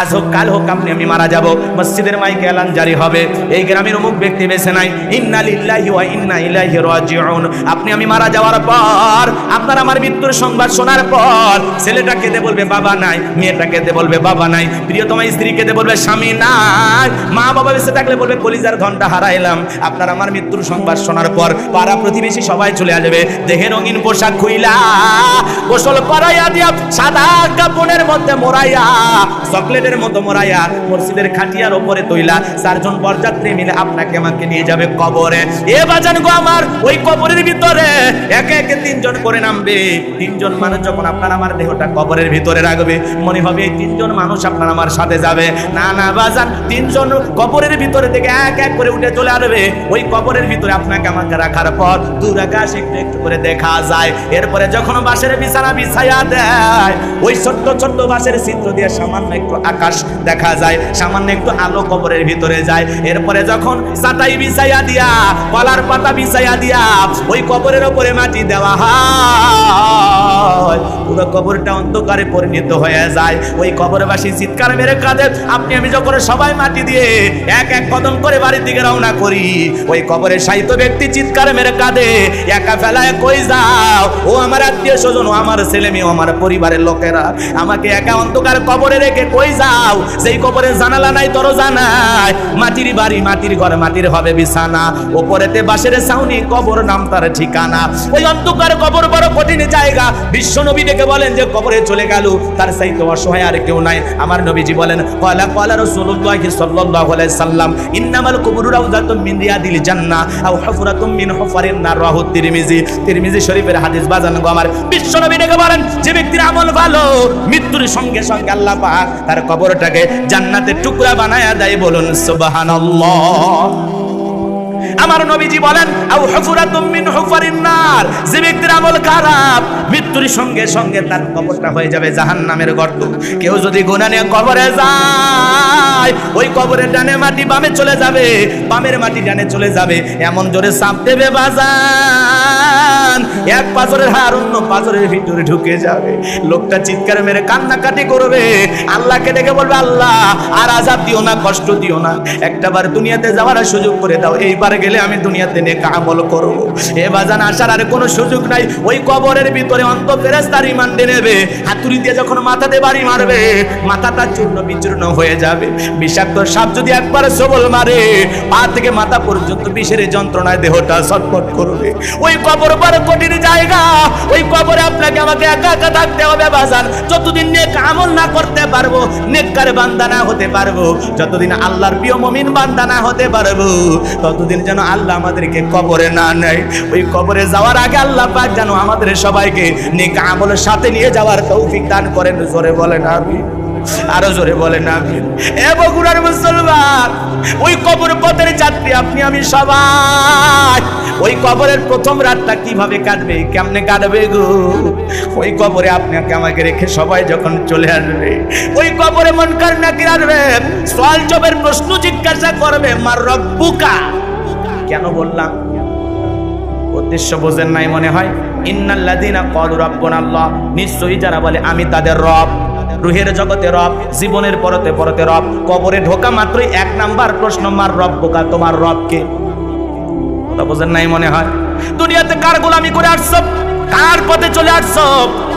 আজ হোক, কাল হোক আপনি, আমি মারা যাব। মসজিদের মাইকে এলান জারি হবে। এই গ্রামের অমুক ব্যক্তি বেছে নাই ইন্না লিল্লাহি ওয়া ইন্না ইলাইহি রাজিউন। আপনি, আমি মারা যাওয়ার পর, আপনার আমার মৃত্যুর সংবাদ শোনার পর, ছেলেটা কেঁদে বলবে, বাবা নাই। মেয়েটা কেঁদে বলবে, বাবা নাই। প্রিয়তমা স্ত্রী কেঁদে বলবে, স্বামী নাই। মা বাবা বেঁচে থাকলে বলবে, কলিজার ঘণ্টা হারাইলাম। আপনার আমার মৃত্যুর সংবাদ শোনার পর, পাড়া প্রতিবেশী সবাই চলে আসবে। দেহে রঙিন পোশাক খুইলা গোসল করাইয়া দিয়া সাদা কাপড়ের মধ্যে মোড়াইয়া চকলেটের মতো মোড়াইয়া মসজিদের খাটিয়ার ওপরে তৈলা, চারজন বরযাত্রী মিলে আপনাকে আমাকে নিয়ে যাবে কবরে। এ বাজান গো আমার, ওই কবরের ভিতরে। একে একে তিনজন করে নামবে। তিনজন মানুষ যখন আপনার আমার দেহটা কবরের ভিতরে রাখবে, মনে হবে এই তিনজন মানুষ আপনার আমার সাথে যাবে। না না, বাজান, তিনজন কবরের ভিতরে থেকে এক এক করে উঠে চলে আসবে। ওই কবরের ভিতরে আপনাকে আমাকে রাখার পর দূর আকাশ একটু একটু করে দেখা যায়। এরপরে যখন বাসের বিছানা বিছাইয়া দেয়, ওই ছোট্ট ছোট্ট বাসের চিত্র দিয়ে সামান্য একটু আকাশ দেখা যায়, সামান্য একটু আলো কবরের ভিতরে যায়। এরপরে যখন চাটাই বিছাইয়া দিয়া, কলার পাতা বিছাইয়া দিয়া, ওই কবরের ওপরে মাটি দেওয়া হয়, পুরো কবরটা অন্ধকারে পরিণত হয়ে যায়। ওই কবরবাসী চিৎকার মেরে কাঁদে, আপনি, আমি যখন সবাই মাটি দিয়ে এক এক কদম করে বাড়ির দিকে রওনা করি, ওই কবরের সাহিত্য ব্যক্তি চিৎকার মেরে কাঁদে, একা ফেলায় কই যাও? ও আমার আত্মীয় স্বজন, ও আমার ছেলে মেয়ে আমার পরিবারের লোকেরা, আমাকে একা অন্ধকার কবরে রেখে কই যাও। সেই কবরে জানালা নাই, দরজা নাই। মাটির বাড়ি, মাটির ঘর, মাটির হবে বিছানা। ওপরেতে বাসের ছাউনি, কবর নাম তার ঠিকানা। ওই অন্ধকার কবর বড় কঠিন জায়গা। বিশ্ব নবী ডেকে বলেন যে, কবরে চলে গেল। তার সাইতে অসহায় আর কেউ নাই। আমার নবীজি বলেন রাসূলুল্লাহ সাল্লাল্লাহু আলাইহি সাল্লাম, ইন্নামাল কুবুরু রাহু তিরমিজি। তিরমিজি শরীফের হাদিস বাজান গো আমার। বিশ্ব নবী ডেকে বলেন, যে ব্যক্তির আমল ভালো, মৃত্যুর সঙ্গে সঙ্গে আল্লাহ পাক তার কবরটাকে জান্নাতের টুকরা বানায়া দেয় বলুন, সুবহানাল্লাহ। আমার নবীজি বলেন নার। যে ব্যক্তির আমল খারাপ, মৃত্যুর সঙ্গে সঙ্গে তার কবরটা হয়ে যাবে জাহান্নামের গর্ত। কেউ যদি গুনাহ কবরে যায় ওই কবরের ডানে মাটি বামে চলে যাবে, বামের মাটি ডানে চলে যাবে। এমন জোরে চাপ দেবে বাজান। এক পাথরের হার অন্য পাথরের ভিতরে ঢুকে যাবে। লোকটা চিৎকার মেরে কান্নাকাটি করবে। আল্লাহকে ডেকে বলবে, আল্লাহ, আর আজাব দিও না, কষ্ট দিও না। একটাবার দুনিয়াতে যাওয়ার সুযোগ করে দাও। এইবার গেলে আমি দুনিয়াতে নেক আমল করব। এ বাজান, আসার আর কোনো সুযোগ নাই। ওই কবরের ভিতরে অন্ত ফেরেস্তার ইমান নেবে। হাতুড়ি দিয়ে যখন মাথাতে বাড়ি মারবে, মাথাটা চূর্ণ বিচূর্ণ হয়ে যাবে। বিষাক্ত সাপ যদি একবার সবল মারে, পা থেকে মাথা পর্যন্ত বিষের যন্ত্রণায় দেহটা ছটফট করবে। ওই কবর বড় কঠিন জায়গা। ওই কবরে আপনাকে আমাকে একা একা থাকতে হবে বাজান যতদিন নেক আমল না করতে পারব, নেককার বান্দা না হতে পারব, যতদিন আল্লাহর প্রিয় মমিন বান্দা না হতে পারব, ততদিন যেন আল্লাহ আমাদেরকে কবরে না নেয়। ওই কবরে যাওয়ার আগে আল্লাহ পাক যেন আমাদের সবাইকে নেক আমলের সাথে নিয়ে যাওয়ার তৌফিক দান করেন, জোরে বলেন আমি আরও জোরে বলেন আমি এ বগুড়ার মুসলমান, ওই কবর পথের যাত্রী আপনি, আমি সবাই। ওই কবরের প্রথম রাতটা কীভাবে কাটবে, কেমনে কাটবে গো? ওই কবরে আপনাকে আমাকে রেখে সবাই যখন চলে আসবে, ওই কবরে মন কার নাকি আসবে সওয়াল জবের প্রশ্ন জিজ্ঞাসা করবে মার রব্বুকা? কেন বললাম? উদ্দেশ্য বোঝেন নাই মনে হয়? ইন্নাল্লাযীনা ক্বালু রাব্বুনা আল্লাহ নিশ্চয়ই যারা বলে, আমি তাদের রব। রুহের জগতে রব, জীবনের পরতে পরতে রব। কবরে ঢোকা মাত্রই এক নাম্বার প্রশ্ন, মার রব বোকা, তোমার রবকে কথা বোঝেন নাই মনে হয়? দুনিয়াতে কার গোলামি করে আসছো? কার পথে চলে আসছো?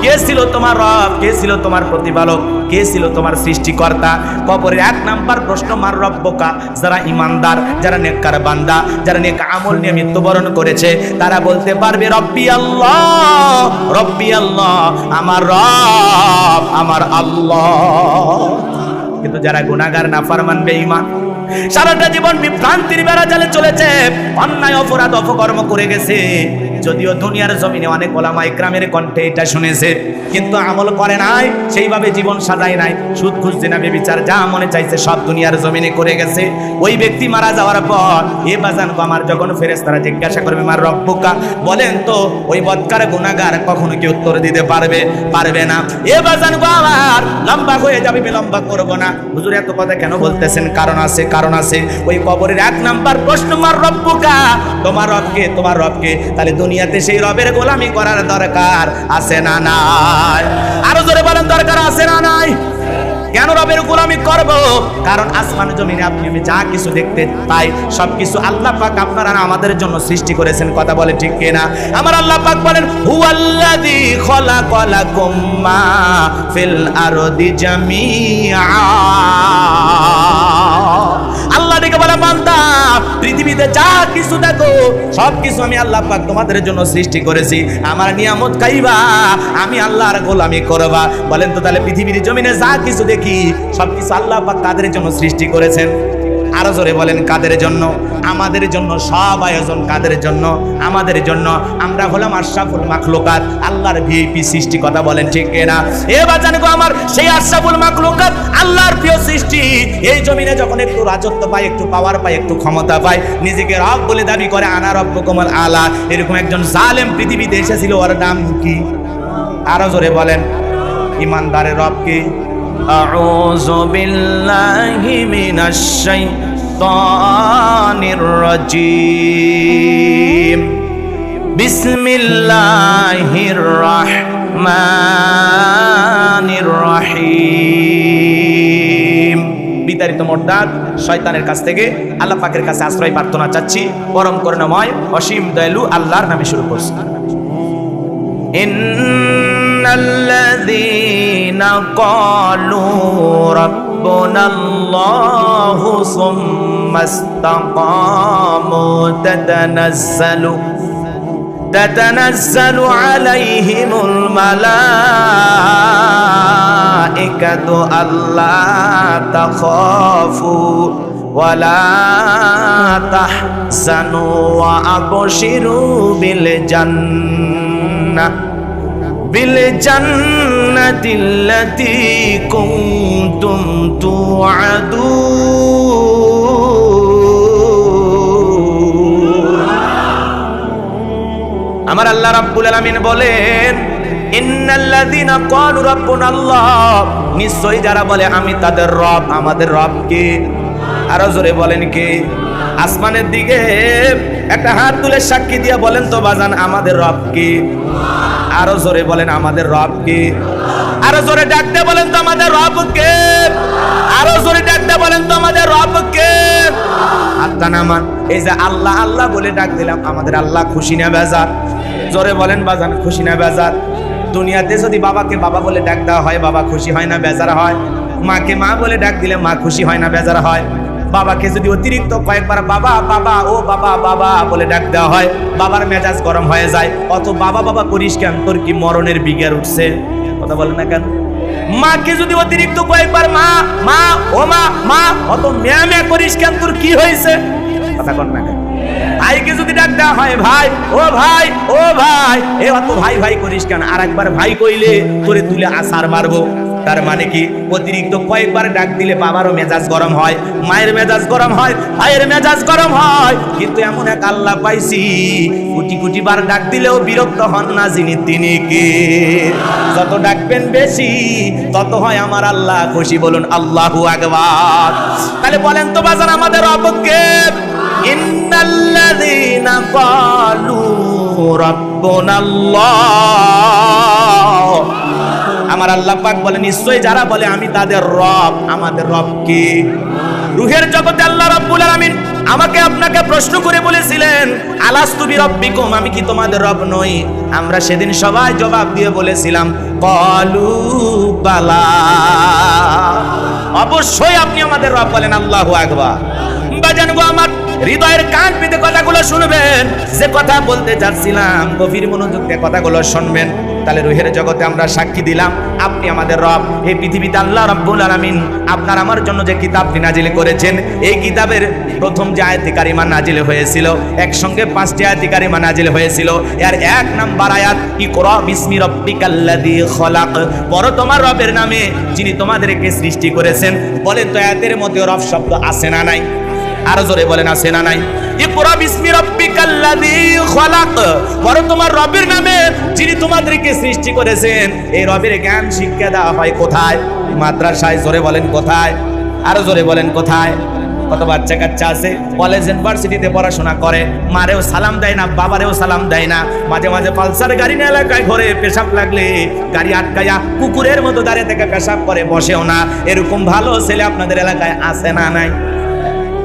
কে ছিল তোমার রব? কে ছিল তোমার প্রতিপালক? কে ছিল তোমার সৃষ্টিকর্তা? কবরের এক নাম্বার প্রশ্ন, মার রব্বকা? যারা ইমানদার, যারা নেককার বান্দা, যারা নেক আমল নিয়ে মৃত্যুবরণ করেছে, তারা বলতে পারবে, রব্বি আল্লাহ রব্বি আল্লাহ, আমার রব, আমার আল্লাহ। কিন্তু যারা গুনাহগার, নাফরমান, বেঈমান, সারাটা জীবন বিভ্রান্তির বেড়া জালে চলেছে, অন্যায়, অপরাধ, অপকর্ম করে গেছে। যদিও দুনিয়ার জমিনে অনেক ওলামা ইকরামের কণ্ঠে এটা শুনেছে, কিন্তু আমল করে নাই, সেইভাবে জীবন সাজায় নাই। সুদ, ঘুষ জেনাবে বিচার যা মনে চাইছে সব দুনিয়ার জমিনে করে গেছে। ওই ব্যক্তি মারা যাওয়ার পর, এ বাজান আমার যখন ফেরেস্তারা জিজ্ঞাসা করবে, মার রব্বুকা? বলেন তো, ওই বদকার গুনাহগার কখনো কি উত্তর দিতে পারবে? পারবে না। এ বাজান আমার, লম্বা হয়ে যাবে লম্বা করব না। হুজুর, এত কথা কেন বলতেছেন? কারণ আছে কারণ আছে। ওই কবরের এক নাম্বার প্রশ্ন, মার রব্বুকা? তোমার রবকে তোমার রবকে, তাহলে দুনিয়াতে সেই রবের গোলামি করার দরকার আছে না নাই? আরও জোরে বলেন, দরকার আছে না নাই? কেন রবের গোলামি করব? কারণ আসমান জমিনে আপনি আমি যা কিছু দেখতে পাই সব কিছু আল্লাহ পাক আপনারা আমাদের জন্য সৃষ্টি করেছেন, কথা বলে ঠিক কিনা? আমার আল্লাহ পাক বলেন, হুয়াল্লাযী খলাকালাকুম মা ফিল আরদি জামিআ। আল্লাহ ডেকে বলে, বান্দা, পৃথিবীতে যা কিছু সব কিছু আমি আল্লাহ পাক তোমাদের জন্য সৃষ্টি করেছি। আমার নিয়ামত খাইবা আমি আল্লাহর গোলামি করবা। বলেন তো তাহলে পৃথিবীর জমিনে যা কিছু দেখি সব কিছু আল্লাহ পাক তাদের জন্য সৃষ্টি করেছেন। আরো জোরে বলেন কাদের জন্য আমাদের জন্য সব আয়োজন কাদের জন্য আমাদের জন্য আমরা হলাম আশরাফুল মাখলুকাত আল্লাহর ভিআইপি সৃষ্টি কথা বলেন ঠিক কিনা এবার জানো আমার সেই আশরাফুল মাখলুকাত আল্লাহর প্রিয় সৃষ্টি এই জমিনে যখন একটু রাজত্ব পায় একটু পাওয়ার পায় একটু ক্ষমতা পায় নিজেকে রব বলে দাবি করে আনা রব কোমল আলা এরকম একজন জালেম পৃথিবীতে এসেছিল ওর নাম কি আরো জোরে বলেন ইমানদারের রব কি أعوذ بالله من الشيطان الرجيم بسم الله الرحمن الرحيم বিতাড়িত মোট্টাদ শয়তানের কাছ থেকে আল্লাহ পাকের কাছে আশ্রয় প্রার্থনা চাচ্ছি পরম করুণাময় অসীম দয়ালু আল্লাহর নামে শুরু করছি إن الذين قالوا ربنا الله ثم استقاموا تتنزل تتنزل عليهم الملائكة ألا تخافوا ولا تحزنوا وأبشروا بالجنة بالجنة التي كنتم توعدون আমার আল্লাহ রাব্বুল আলামিন বলেন ইন্নাল্লাযীনা ক্বালু রাব্বুনা আল্লাহ নিশ্চয়ই যারা বলে আমি তাদের রব আমাদের রব কে আরো জোরে বলেন কে আসমানের দিকে একটা হাত তুলে সাক্ষী দিয়ে বলেন তো বাজান, আমাদের রব কে? আরও জোরে বলেন, আমাদের রব কে? আরও জোরে ডাকতে বলেন তো আমাদের রব কে? আরও জোরে ডাকতে বলেন তো আমাদের রব কে? নামান। এই যে আল্লাহ আল্লাহ বলে ডাক দিলাম, আমাদের আল্লাহ খুশি না বেজার? জোরে বলেন বাজান, খুশি না বেজার? দুনিয়াতে যদি বাবাকে বাবা বলে ডাক দেওয়া হয়, বাবা খুশি হয় না, বেজার হয়? মাকে মা বলে ডাক দিলে মা খুশি হয় না, বেজার হয়? বাবাকে যদি অতিরিক্ত কয়েকবার বাবা বাবা, ও বাবা বাবা বলে ডাক দেওয়া হয়, বাবার মেজাজ গরম হয়ে যায়, অত বাবা বাবা করিস কেন? তোর কি মরণের বিজ্ঞার উঠছে? কথা বলে না কেন? মাকে যদি অতিরিক্ত কয়েকবার মা মা, ও মা মা, অত ম্যা ম্যা করিস কেন? তোর কি হয়েছে? কথা কর না কেন? ভাইকে যদি ডাক দেওয়া হয়, ভাই, ও ভাই ও ভাই, এ অত ভাই ভাই করিস কেন? আর একবার ভাই কইলে তোরে তুলে আসার মারবো। তার মানে কি? অতিরিক্ত কয়েকবার ডাক দিলে বাবারও মেজাজ গরম হয়, মায়ের মেজাজ গরম হয়, ভাইয়ের মেজাজ গরম হয়। কিন্তু এমন এক আল্লাহ পাইছি, কোটি কোটি বার ডাক দিলেও বিরক্ত হন না যিনি তিনি কে। যত ডাকবেন বেশি, তত হয় আমার আল্লাহ খুশি, বলুন আল্লাহু আকবার। তাহলে বলেন তো বাজার আমাদের অপক্ষে। ইন্নাল্লাযীনা ক্বালু রাব্বুনাল্লাহ। আমার আল্লাহ পাক বলে, নিশ্চয়ই যারা বলে আমি তাদের রব, আমাদের রব কি? রুহের জগতে আল্লাহ রব্বুল আলামিন আমাকে আপনাকে প্রশ্ন করে বলেছিলেন আলাস্তুবি রব্বিকুম আমি কি তোমাদের রব নই? আমরা সেদিন সবাই জবাব দিয়ে বলেছিলাম, কলু বালা। অবশ্যই আপনি আমাদের রব বলেন, আল্লাহু আকবার। বাজানগো আমার হৃদয়ের কান পেতে কথাগুলো শুনবেন, যে কথা বলতে যাচ্ছিলাম, গভীর মনোযোগ দিয়ে কথাগুলো শুনবেন। তাহলে রুহের জগতে আমরা সাক্ষী দিলাম, আপনি আমাদের রব। এই পৃথিবীতে আল্লাহ রব্বুল আলামিন আপনার আমার জন্য যে কিতাবটি নাজিল করেছেন, এই কিতাবের প্রথম যে আয়াতি কারিমা নাজিল হয়েছিল, একসঙ্গে পাঁচটি আয়াতি কারিমা নাজিল হয়েছিল। এর এক নাম্বার আয়াত কি ইকরা বিসমি রব্বিকাল্লাযী খলাক। বড় তোমার রবের নামে যিনি তোমাদেরকে সৃষ্টি করেছেন বলে তো আয়াতের মধ্যে রব শব্দ আছে না নাই? আরও জোরে বলেন, আছে না নাই? তোমার নামে যিনি তোমাদেরকে সৃষ্টি করেছেন, এই জ্ঞান শিক্ষা দেওয়া হয় কোথায়? মাদ্রাসায়, জোরে বলেন, কোথায়? আরও জোরে বলেন, কোথায়? কত বাচ্চা কাচ্চা আছে? কলেজ, ইউনিভার্সিটিতে পড়াশোনা করে, মারেও সালাম দেয় না, বাবারেও সালাম দেয় না। মাঝে মাঝে পালসার গাড়ি না এলাকায় ঘরে, পেশাব লাগলে গাড়ি আটকায়া কুকুরের মতো দাঁড়িয়ে থেকে পেশাব করে, বসেও না। এরকম ভালো ছেলে আপনাদের এলাকায় আছে না নাই?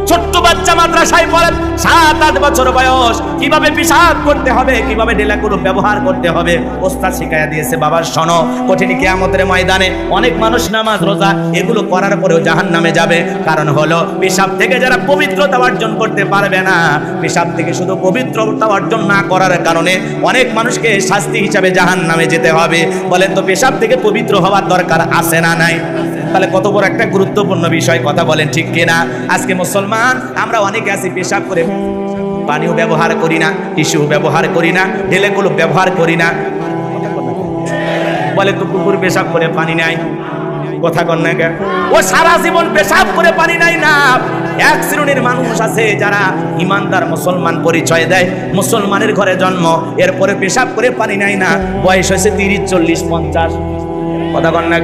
ছোট্ট বাচ্চা মাদ্রাসায় পড়ে সাত, আট বছর বয়স। কীভাবে পিসাব করতে হবে, কীভাবে ডেলাগুলো ব্যবহার করতে হবে, ওস্তাদ শিখাইয়া দিয়েছে বাবার শোনো, কঠিন কেয়ামতের ময়দানে অনেক মানুষ নামাজ, রোজা, এগুলো করার পরেও জাহান নামে যাবে। কারণ হলো, পেশাব থেকে যারা পবিত্রতা অর্জন করতে পারবে না, পেশাব থেকে শুধু পবিত্রতা অর্জন না করার কারণে অনেক মানুষকে শাস্তি হিসাবে জাহান নামে যেতে হবে। বলেন তো, পেশাব থেকে পবিত্র হওয়ার দরকার আছে না নাই? তাহলে কত বড় একটা গুরুত্বপূর্ণ বিষয় কথা বলেন ঠিক কিনা? আজকে মুসলমান, আমরা অনেকে আছি পেশাব করে পানিও ব্যবহার করি না, টিস্যু ব্যবহার করি না ঢেলেগুলো ব্যবহার করি না। বলে তো কুকুর পেশাব করে পানি নাই। কথা কন না? ও সারা জীবন পেশাব করে পানি নাই না। এক শ্রেণির মানুষ আছে যারা ইমানদার মুসলমান পরিচয় দেয়, মুসলমানের ঘরে জন্ম, এরপরে পেশাব করে পানি নাই না। বয়স হয়েছে তিরিশ, চল্লিশ, পঞ্চাশ। কথা কন না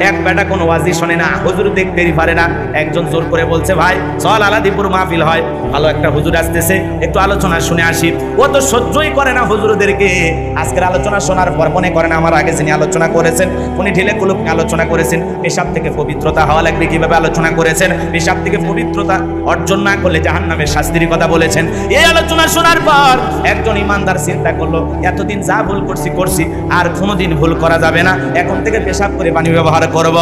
এক বেটা কোনো ওয়াজি শোনে না। হুজুর দেখতেই পারে না। একজন জোর করে বলছে, ভাই, চল আলাদিপুর মাহফিল হয়। ভালো একটা হুজুর আসতেছে। একটু আলোচনা শুনে আসি। ও তো সহ্যই করে না হুজুরদেরকে। আজকের আলোচনা শোনার পর মনে করেন আমার আগে যিনি আলোচনা করেছেন, উনি ঢিলে কুলুপ আলোচনা করেছেন। পেশাব থেকে পবিত্রতা হওয়া লাগবে কীভাবে আলোচনা করেছেন? পেশাব থেকে পবিত্রতা অর্জন না করলে জাহান নামের শাস্তির কথা বলেছেন। এই আলোচনা শোনার পর একজন ইমানদার চিন্তা করল, এতদিন যা ভুল করছি করছি। আর কোনোদিন ভুল করা যাবে না। এখন থেকে পেশাব করে পানি ব্যবহার করব।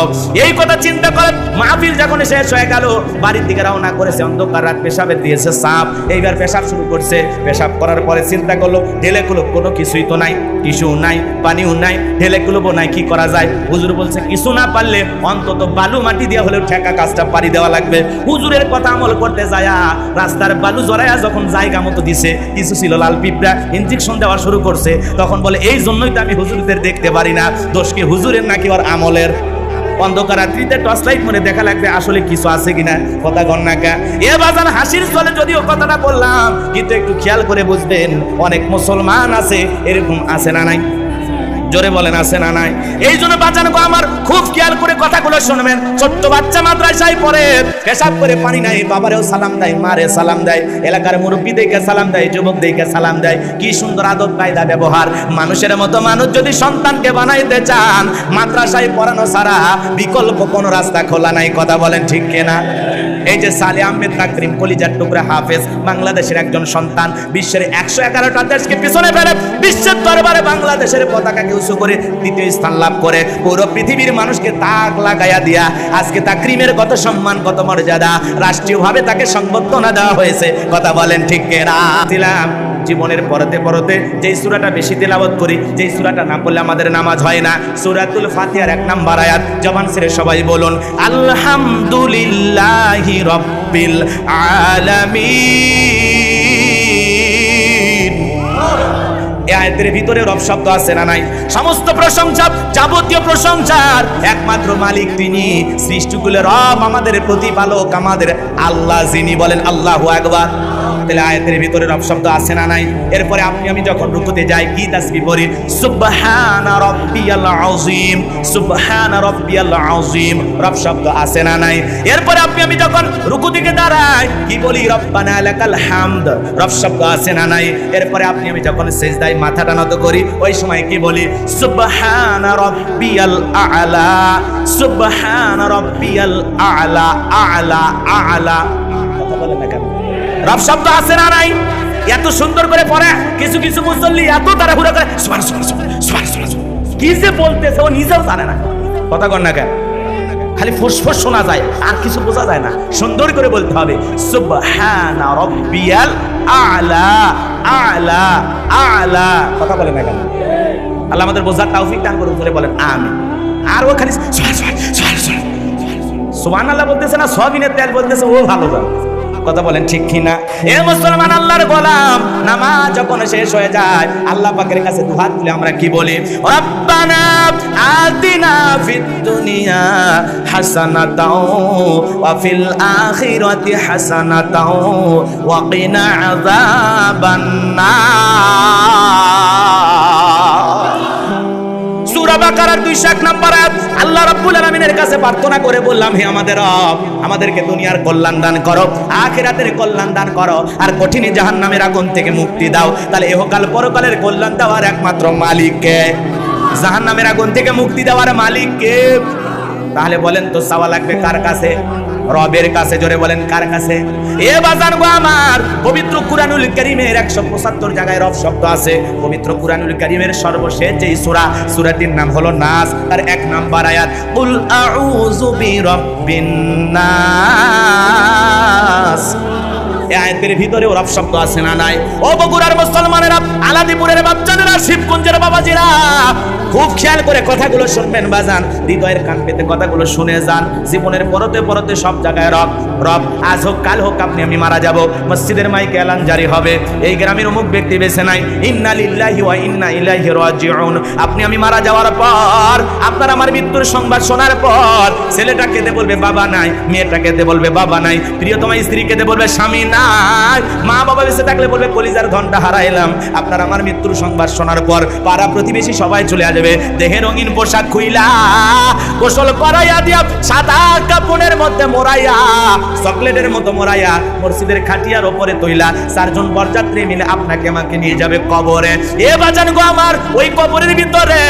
এই কথা চিন্তা করেন মাহফিল যখন শেষ হয়ে গেল, বাড়ির দিকে রওনা করেছে অন্ধকার রাত পেশাবে দিয়েছে সাপ। এইবার পেশাব শুরু করছে। পেশাব করার পরে চিন্তা করল, ঢেলে কোনো কিছুই তো নাই। টিস্যু নাই, পানিও নাই, ঢেলে কুলবো নাই, কি করা যায়? হুজুর বলছে, কিছু না পারলে অন্তত বালু মাটি দিয়ে হলেও ঠেকা কাজটা পারি দেওয়া লাগবে। হুজুরের কথা আমল করতে যায়া রাস্তার বালু জড়াইয়া যখন জায়গা মতো দিছে, কিছু ছিল লাল পিঁপড়া ইঞ্জেকশন দেওয়া শুরু করছে, তখন বলে, এই জন্যই তো আমি হুজুরদের দেখতে পারি না। দোষ কি হুজুরের নাকি ওর আমলের? অন্ধকার রাত্রিতে টর্চ লাইট মনে দেখা লাগবে আসলে কিছু আছে কিনা, কথা গণনাকা এ বাজার হাসির চলে যদিও কথাটা বললাম, কিন্তু একটু খেয়াল করে বুঝবেন, অনেক মুসলমান আছে, এরকম আছে না নাই? জোরে বলেন, আছে না নাই? এই জন্য বাঁচানো আমার, খুব খেয়াল করে কথাগুলো শুনবেন। ছোট্ট বাচ্চা মাদ্রাসায় পড়ে, পেশাব করে পানি নাই, বাবারেও সালাম দেয়, মারে সালাম দেয়, এলাকার মুরব্বী দেখে সালাম দেয় যুবক দেখে সালাম দেয়। কি সুন্দর আদব কায়দা ব্যবহার। মানুষের মতো মানুষ যদি সন্তানকে বানাইতে চান, মাদ্রাসায় পড়ানো ছাড়া বিকল্প কোনো রাস্তা খোলা নাই, কথা বলেন ঠিক কিনা? এই যে সালে আহমেদ তাকরিম কলিজার টুকরা হাফেজ, বাংলাদেশের একজন সন্তান, বিশ্বের একশো এগারোটা দেশকে পিছনে ফেলে, বিশ্বের দরবারে বাংলাদেশের পতাকাকে উঁচু করে দ্বিতীয় স্থান লাভ করে। পুরো পৃথিবীর মানুষকে তাক লাগাইয়া দিয়া আজকে তাকরিমের কত সম্মান, কত মর্যাদা, রাষ্ট্রীয়ভাবে তাকে সংবর্ধনা দেওয়া হয়েছে। কথা বলেন ঠিক দিলাম। জীবনের পরতে পরতে যেই সুরাটা বেশি তেলাবত করি, যেই সুরাটা না পড়লে আমাদের নামাজ হয় না। সুরাতুল ফাতিহার এক নাম্বার আয়াত, জবান ছেড়ে সবাই বলুন, আলহামদুলিল্লাহি রব্বিল আলামিন। আয়াতের ভিতরে রব শব্দ আছে না নাই? সমস্ত প্রশংসা, যাবতীয় প্রশংসার একমাত্র মালিক তিনি। সৃষ্টিগুলোর রব আমাদের প্রতিপালক, আমাদের আল্লাহ যিনি বলেন আল্লাহু আকবার। তাহলে আয়াতের ভিতরে রব শব্দ আছে না নাই? এরপরে আপনি আমি যখন রুকুতে যাই, কি তাসবিহ পড়ি? সুবহানা রাব্বিয়াল আযীম, সুবহানা রাব্বিয়াল আযীম। রব শব্দ আছে না নাই? এরপরে আপনি, আমি যখন রুকু দিকে দাঁড়াই, কি বলি? রব্বানা লাকাল হামদ। রব শব্দ আছে না নাই? এরপরে আপনি, আমি যখন সেজদায় মাথাটা নত করি, ওই সময় কি বলি? সুবহানা রাব্বিয়াল আ'লা, সুবহানা রাব্বিয়াল আ'লা আ'লা আ'লা। রব শব্দ আছে না নাই? এত সুন্দর করে পড়ে, কিছু কিছু মুসল্লি এত তাড়াহুড়া করে, সুবহান সুবহান সুবহান সুবহান সুবহান কি যে বলতেছে, ও নিজেও জানে না। কথা কর না কেন? খালি ফুসফুস শোনা যায়, আর কিছু বোঝা যায় না। সুন্দর করে বলতে হবে, সুবহানা রাব্বিয়াল আ'লা আ'লা আ'লা। কথা বলে না কেন? আল্লাহ আমাদের বোঝার তৌফিক দান করুন, বলে বলেন, আমিন। আর ও খালি সুবহান সুবহান সুবহান সুবহান। সুবহানাল্লাহ বলতেছে না সবিনের তেল বলতেছে, ও ভালো জানে। কথা বলেন ঠিক কিনা? এ মুসলমান আল্লাহর গোলাম, নামাজ যখন শেষ হয়ে যায়, আল্লাহ পাকের কাছে দুহাত তুলে আমরা কি বলি? রব্বানা আতিনা ফিদ দুনিয়া হাসানাতাও, ওয়া ফিল আখিরাতি হাসানাতাও, ওয়া কিনা আযাবান বাকারার দুইশো এক নম্বর আয়াত আল্লাহ রাব্বুল আলামিনের কাছে প্রার্থনা করে বললাম, হে আমাদের রব, আমাদেরকে দুনিয়ার কল্যাণ দান করো, আখিরাতের কল্যাণ দান করো, আর কঠিন জাহান্নামের আগুন থেকে মুক্তি দাও। তাহলে এহকাল পরকালের কল্যাণ দেওয়ার একমাত্র মালিক কে জাহান্নামের আগুন থেকে মুক্তি দেওয়ার মালিক কে তাহলে বলেন তো চাওয়া লাগবে কার কাছে? রবের কাছে জোরে বলেন, কার কাছে? এ বাজার গো আমার, পবিত্র কুরআনুল কারীমের 175 জায়গায় রব শব্দ আছে। পবিত্র কুরআনুল কারীমের সর্বশেষ যেই সূরা, সূরাটির নাম হলো নাস আর এক নাম্বার আয়াত, কুল আউযু বিরাব্বিন নাস। আয়াতের ভিতরে রব শব্দ আছে না নাই? ও বগুড়ার মুসলমানেরা, আলাদিপুরের বাচ্চাদেরা শিবগঞ্জের বাবাজিরা, খুব খেয়াল করে কথাগুলো শুনবেন বাজান, হৃদয়ের কান পেতে কথাগুলো শুনে যান, জীবনের পরতে পরতে সব জায়গায় রব রব, আজ হোক, কাল হোক, আপনি, আমি মারা যাব, মসজিদের মাইকে এলান জারি হবে, এই গ্রামের অমুক ব্যক্তি বেছে নাই, ইন্না লিল্লাহি ওয়া ইন্না ইলাইহি রাজিউন, আপনি, আমি মারা যাওয়ার পর, আপনার আমার মৃত্যুর সংবাদ শোনার পর, ছেলেটা কেঁদে বলবে, বাবা নাই, মেয়েটা কেঁদে বলবে, বাবা নাই, প্রিয়তমা স্ত্রী কেঁদে বলবে, স্বামী নাই মা বাবা বেঁচে থাকলে বলবে, কলিজার ধনটা হারাইলাম। আপনার আমার মৃত্যুর সংবাদ শোনার পর পাড়া প্রতিবেশী সবাই চলে আসবে। দেহে রঙিন পোশাক খুইলা গোসল করাইয়া দিয়া সাদা কাপড়ের মধ্যে মোরাইয়া চকলেটের মতো মোরাইয়া মসজিদের খাটিয়ার ওপরে তৈলা। চারজন বরযাত্রী মিলে আপনাকে আমাকে নিয়ে যাবে কবরে। এ বাজান গো আমার, ওই কবরের ভিতরে।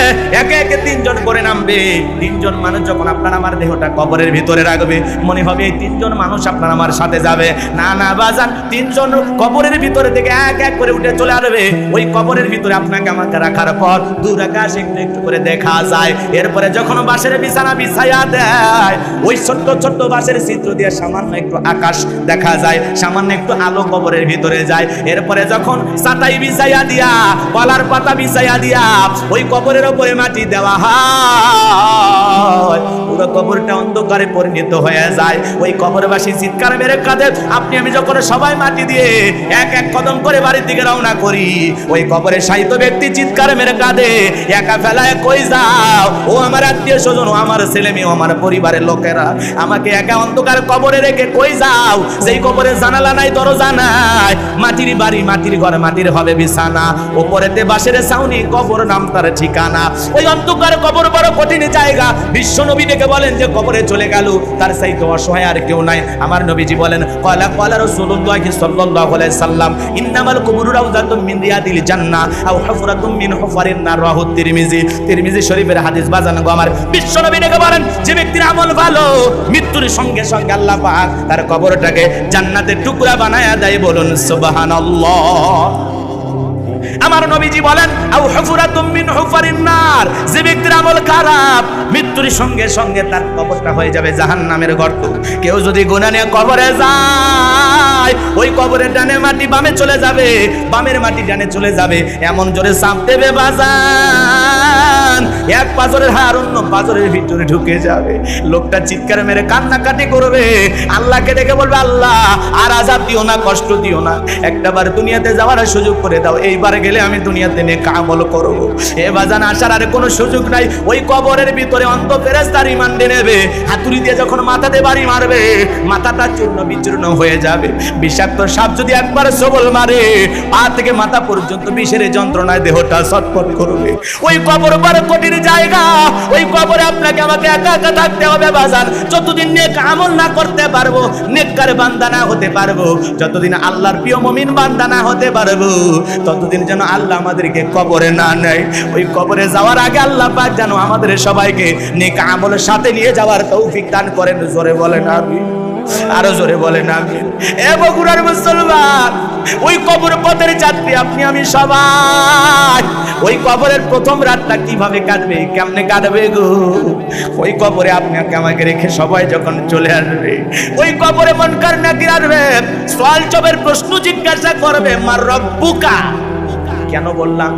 একে একে তিনজন করে নামবে। তিনজন মানুষ যখন আপনার আমার দেহটা কবরের ভিতরে রাখবে, মনে হবে এই তিনজন মানুষ আপনার আমার সাথে যাবে। না না বাজান তিনজন কবরের ভিতরে থেকে এক এক করে উঠে চলে আসবে। ওই কবরের ভিতরে আপনাকে আমাকে রাখার পর দূর আকাশ একটু একটু করে দেখা যায়। এরপরে যখন বাসের বিছানা বিছাইয়া দেয়, ওই ছোট্ট ছোট্ট বাসের চিত্র দিয়ে সামান্য একটু আকাশ দেখা যায়, সামান্য একটু আলো কবরের ভিতরে যায়। এরপরে যখন চাটাই বিছাইয়া দিয়া, কলার পাতা বিছাইয়া দিয়া ওই কবরের উপরে মাটি দেওয়া হয়, পুরো কবরটা অন্ধকারে পরিণত হয়ে যায়। ওই কবরবাসী চিৎকার মেরে কাঁদে, আপনি আমি যখন সবাই মাটি দিয়ে এক এক কদম করে বাড়ির দিকে রওনা করি। ওই কবরে সাহিত্য ব্যক্তি চিৎকার মেরে কাঁদে, একা ফেলায় কই যাও? ও আমার আত্মীয় স্বজন, ও আমার ছেলে মেয়ে আমার পরিবারের লোকেরা। আমাকে একা অন্ধকার কবরে রেখে কই যাও? সেই কবরে জানালা নাই, দরজা নাই। মাটির বাড়ি, মাটির ঘর, মাটির হবে বিছানা। ওপরেতে বাসের ছাউনি, কবর নাম তার ঠিকানা। ওই অন্ধকার কবর বড় কঠিন জায়গা। বিশ্ব নবী ডেকে বলেন যে, কবরে চলে গেল। তার সাইতে অসহায় আর কেউ নাই। আমার নবীজি বলেন, কলা কলা রাসূলুল্লাহ সাল্লাল্লাহু আলাইহি সাল্লাম, ইন্নামাল কুবুরু রাউযাতুম মিন রিয়াদিল জান্নাহ আও হুফরাতুম মিন হুফারিন নার রাহু তিরমিজি। তিরমিজি শরীফের হাদিস বাজান গো আমার। বিশ্বনবী ডেকে বলেন, যে ব্যক্তির আমল ভালো, মৃত্যুর সঙ্গে সঙ্গে আল্লাহ পাক তার কবরটাকে জান্নাতের টুকরা বানায়া দেয় বলুন, সুবহানাল্লাহ। আমার নবীজি বলেন আউ হুফরাতুম মিন হুফারিন নার। যে ব্যক্তির আমল খারাপ, মৃত্যুর সঙ্গে সঙ্গে তার কবরটা হয়ে যাবে জাহান্নামের গর্ত কেউ যদি গুনাহ নিয়ে কবরে যায়, ওই কবরের ডানে মাটি বামে চলে যাবে, বামের মাটি ডানে চলে যাবে। এমন জোরে চাপ দেবে বাজান, এক পাজরের হার অন্য পাজরের ভিতরে ঢুকে যাবে। লোকটা চিৎকার মেরে কান্নাকাটি করবে। আল্লাহকে ডেকে বলবে, আল্লাহ, আর আজাব দিও না, কষ্ট দিও না। একটা বার দুনিয়াতে যাওয়ার সুযোগ করে দাও। এইবারে গেলে আমি দুনিয়াতে নিয়ে কামল করব। এ বাজান আসার আর কোনো সুযোগ নাই। ওই কবরের ভিতরে অন্ত ফেরেস্তার ইমান নেবে। হাতুড়ি দিয়ে যখন মাথাতে বাড়ি মারবে, মাথাটা চূর্ণ বিচূর্ণ হয়ে যাবে। বিষাক্ত সাপ যদি একবার সবল মারে, পা থেকে মাথা পর্যন্ত বিষের যন্ত্রণায় দেহটা ছটফট করবে। ওই কবর বড় কঠিন জায়গা। ওই কবরে আপনাকে আমাকে একা একা থাকতে হবে বাজান। যতদিন নেক আমল না করতে পারব, নেককার বান্দা না হতে পারব। যতদিন আল্লাহর প্রিয় মমিন বান্দা না হতে পারব, ততদিন যেন আল্লাহ আমাদেরকে কবরে না নেয়। ওই কবরে যাওয়ার আগে আল্লাহ পাক যেন আমাদের সবাইকে নেক আমলের সাথে নিয়ে যাওয়ার তৌফিক দান করেন। জোরে বলেন আমি আরও জোরে বলেন আমি এ বগুড়ার মুসলমান, ওই কবর পথের যাত্রী, আপনি, আমি সবাই। ওই কবরের প্রথম রাতটা কীভাবে কাটবে কেমনে কাটবে গো? ওই কবরে আপনাকে আমাকে রেখে সবাই যখন চলে আসবে, ওই কবরে মন কার নাকি আসবে, সোয়াল চবের প্রশ্ন জিজ্ঞাসা করবে, মার রব্বুকা? কেন বললাম?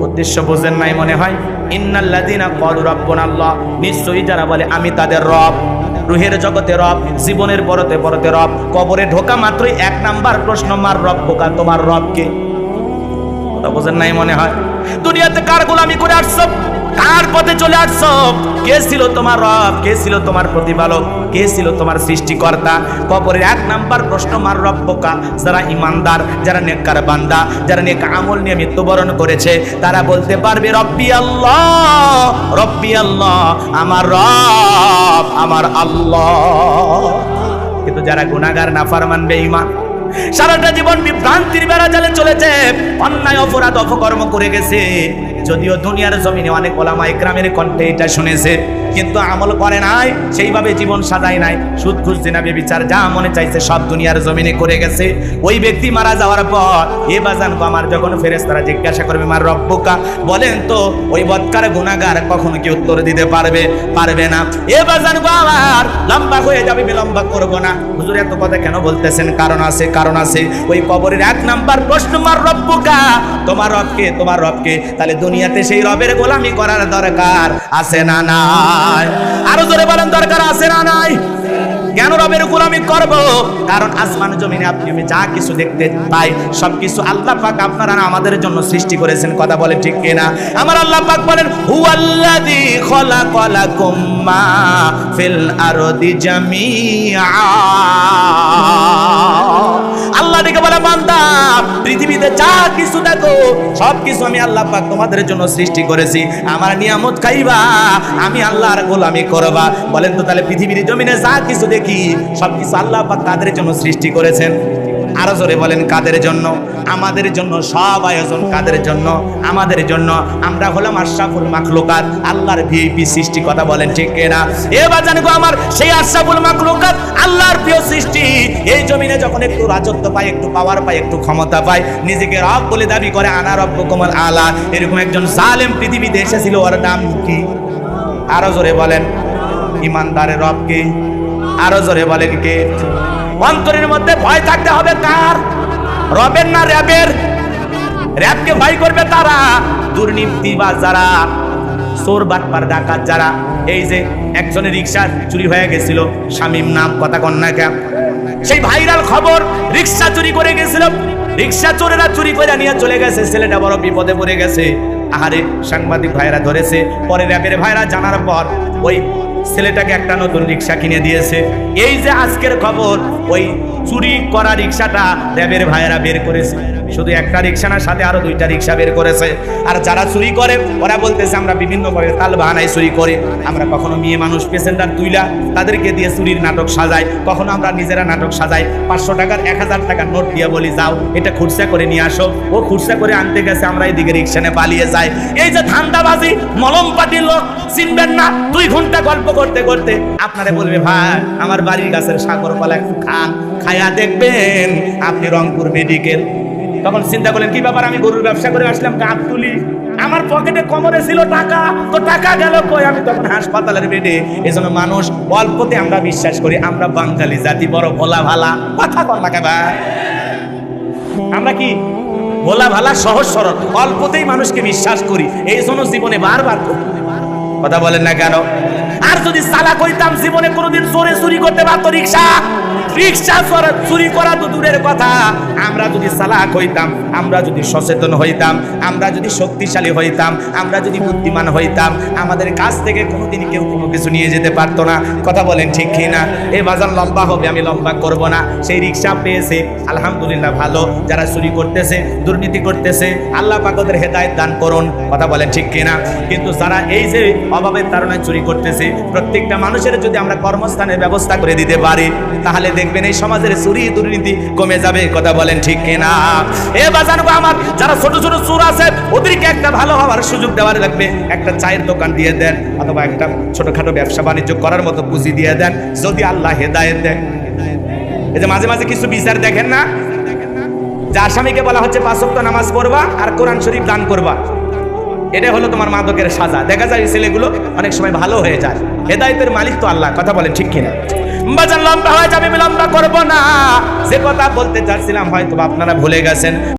উদ্দেশ্য বোঝেন নাই মনে হয়? ইন্নাল্লাযিনা ক্বালু রাব্বুনাল্লাহ, নিশ্চয়ই যারা বলে, আমি তাদের রব। রুহের জগতে রব, জীবনের বড়তে বড়তে রব, কবরে ঢোকা মাত্রই এক নাম্বার প্রশ্ন, মার রব বোকা তোমার রবকে? কথা বোঝেন নাই মনে হয়? দুনিয়াতে কার গোলামি করে আসছো? কার পথে চলে আসছো। কে ছিল তোমার রব? কে ছিল তোমার প্রতিপালক? কে ছিল তোমার সৃষ্টিকর্তা? কবরের এক নাম্বার প্রশ্ন, মার রব্বকা? যারা ইমানদার, যারা নেককার বান্দা, যারা নেক আমল নিয়ে মৃত্যুবরণ করেছে, তারা বলতে পারবে, রব্বি আল্লাহ রব্বি আল্লাহ, আমার রব, আমার আল্লাহ। কিন্তু যারা গুনাহগার মানবে বেঈমান, সারাটা জীবন বিভ্রান্তির বেড়া জালে চলেছে, অন্যায়, অপরাধ, অপকর্ম করে গেছে। যদিও দুনিয়ার জমিনে অনেক ওলামা ইকরামের কণ্ঠে এটা শুনেছে। কিন্তু আমল করে নাই, সেইভাবে জীবন সাজায় নাই। সুদ ঘুষ দিনা বিচার যা মনে চাইছে সব দুনিয়ার জমিনে করে গেছে। ওই ব্যক্তি মারা যাওয়ার পর এ বাজান আমার যখন ফেরেস তারা জিজ্ঞাসা করবে, মার রব্বকা? বলেন তো, ওই বৎকার গুণাগার কখনো কি উত্তর দিতে পারবে? পারবে না। এ বাজান আমার, লম্বা হয়ে যাবে, বিলম্বা করব না। হুজুর, এত কথা কেন বলতেছেন? কারণ আছে কারণ আছে। ওই কবরের এক নাম্বার প্রশ্ন, মার রব্বকা? তোমার রবকে তোমার রবকে তাহলে দুনিয়াতে সেই রবের গোলামি করার দরকার আছে না না নাই আরও জোরে বলেন, দরকার আছে না নাই? কেন রবের গোলামি করব? কারণ আসমান জমিনে আপনি, আমি যা কিছু দেখতে পাই, সবকিছু আল্লাহ পাক আপনারা আমাদের জন্য সৃষ্টি করেছেন। কথা বলে ঠিক কিনা? আমার আল্লাহ পাক বলেন, হুয়াল্লাযী খলাকালাকুম মা ফিল আরদি জামিআ। আল্লাহ ডেকে বলে, বান্দা, পৃথিবীতে যা কিছু দেখো, সব কিছু আমি আল্লাহ পাক তোমাদের জন্য সৃষ্টি করেছি। আমার নিয়ামত খাইবা, আমি আল্লাহর গোলামি করবা। বলেন তো তাহলে পৃথিবীর জমিনে যা কিছু দেখি, সব কিছু আল্লাহ পাক তাদের জন্য সৃষ্টি করেছেন। আরও জোরে বলেন, কাদের জন্য? আমাদের জন্য, সব আয়োজন কাদের জন্য? আমাদের জন্য, আমরা হলাম আশরাফুল মাখলুকাত। আল্লাহর ভিআইপি সৃষ্টি কথা বলেন, ঠিক কিনা এবার জানব আমার, সেই আশরাফুল মাখলুকাত, আল্লাহর প্রিয় সৃষ্টি। এই জমিনে যখন একটু রাজত্ব পায়, একটু পাওয়ার পায়, একটু ক্ষমতা পায়, নিজেকে রব বলে দাবি করে, আনা রব কমল আলা। এরকম একজন জালেম পৃথিবীতে এসেছিল, ওর নাম কি? আরও জোরে বলেন, ইমানদারের রব কে? আরও জোরে বলেন, কে? অন্তরের মধ্যে ভয় থাকতে হবে কার? রবের না র্যাবের? র্যাবকে ভয় করবে তারা। দুর্নীতি বা যারা, চোর বাটপার ডাকাত যারা। এই যে একজনের রিক্সা চুরি হয়ে গেছিল, শামীম নাম, কথা কন্যাকা সেই ভাইরাল খবর, রিক্সা চুরি করে গেছিল। রিক্সা চোরেরা চুরি করে নিয়ে চলে গেছে। ছেলেটা বড় বিপদে পড়ে গেছে। আহারে, সাংবাদিক ভাইরা ধরেছে। পরে র্যাবের ভাইরা জানার পর, ওই ছেলেটাকে একটা নতুন রিক্সা কিনে দিয়েছে। এই যে আজকের খবর, ওই চুরি করা রিক্সাটা র্যাবের ভাইয়েরা বের করেছে। শুধু একটা রিক্সা না, সাথে আরও দুইটা রিক্সা বের করেছে। আর যারা চুরি করে, ওরা বলতেছে, আমরা বিভিন্ন ভাবে তাল বাহানায় চুরি করি। আমরা কখনো মেয়ে মানুষ, পেসেন্টার তুইলা তাদেরকে দিয়ে চুরির নাটক সাজাই। কখনো আমরা নিজেরা নাটক সাজাই। পাঁচশো টাকার, এক হাজার টাকার নোট দিয়ে বলি, যাও, এটা খুরসা করে নিয়ে আসো। ও খুরসা করে আনতে গেছে, আমরা এদিকে রিক্সা নিয়ে পালিয়ে যাই। এই যে ধান্দাবাজি মলম পাটির লোক, চিনবেন না? দুই ঘণ্টা গল্প করতে করতে আপনারা বলবে, ভাই, আমার বাড়ির গাছের সাগর কলা একটু খান, খায়া দেখবেন। আপনি রংপুর মেডিকেল তখন চিন্তা করলেন, কি ব্যাপার? আমি গরুর ব্যবসা করে আসলাম কাপ তুলি? আমার পকেটে কমরে ছিল টাকা, তো টাকা গেল কই? আমি তখন হাসপাতালের বেডে এই জন্য মানুষ অল্পতে আমরা বিশ্বাস করি, আমরা বাঙালি জাতি, বড় ভোলা ভালা। কথা কর না আমরা কি ভোলা ভালা সহজ সরল? অল্পতেই মানুষকে বিশ্বাস করি এই জন্য জীবনে বারবার কথা বলেন না কেন? আর যদি সালা কইতাম জীবনে কোনোদিন চোরে চুরি করতে পারতো রিক্সা। রিক্সা চুরি করা তো দূরের কথা। আমরা যদি সালাক হইতাম, আমরা যদি সচেতন হইতাম, আমরা যদি শক্তিশালী হইতাম, আমরা যদি বুদ্ধিমান হইতাম, আমাদের কাছ থেকে কোনোদিন কেউ কোনো কিছু নিয়ে যেতে পারতো না। কথা বলেন ঠিক কি না? এ বাজার লম্বা হবে, আমি লম্বা করব না। সেই রিক্সা পেয়েছে, আলহামদুলিল্লাহ ভালো। যারা চুরি করতেছে, দুর্নীতি করতেছে, আল্লাহ পাকদের হেদায়েত দান করুন। কথা বলেন ঠিক কিনা কিন্তু যারা এই যে অভাবের কারণে চুরি করতেছে প্রত্যেকটা মানুষের যদি আমরা কর্মস্থানের ব্যবস্থা করে দিতে পারি, তাহলে দেখবেন এই সমাজের চুরি দুর্নীতি কমে যাবে, কথা বলেন ঠিক কিনা? এ বাজানো আমার, যারা ছোট ছোট চোর আছে, ওদেরকে একটা ভালো হওয়ার সুযোগ দেওয়ার লাগবে। একটা চায়ের দোকান দিয়ে দেন, অথবা একটা ছোটখাটো ব্যবসা বাণিজ্য করার মতো পুঁজি দিয়ে দেন, যদি আল্লাহ হেদায়েত দেয়। এই যে মাঝে মাঝে কিছু বিচার দেখেন না? যে আসামিকে বলা হচ্ছে পাঁচ নামাজ পড়বা আর কোরআন শরীফ দান করবা। এটা হলো তোমার মাদকের সাজা। দেখা যায় ছেলেগুলো অনেক সময় ভালো হয়ে যায়। হেদায়তের মালিক তো আল্লাহ, কথা বলেন ঠিক কিনা? বাজার লম্বা হয়ে যাবে, আমি লম্বা করব না। যে কথা বলতে চাচ্ছিলাম হয়তো আপনারা ভুলে গেছেন।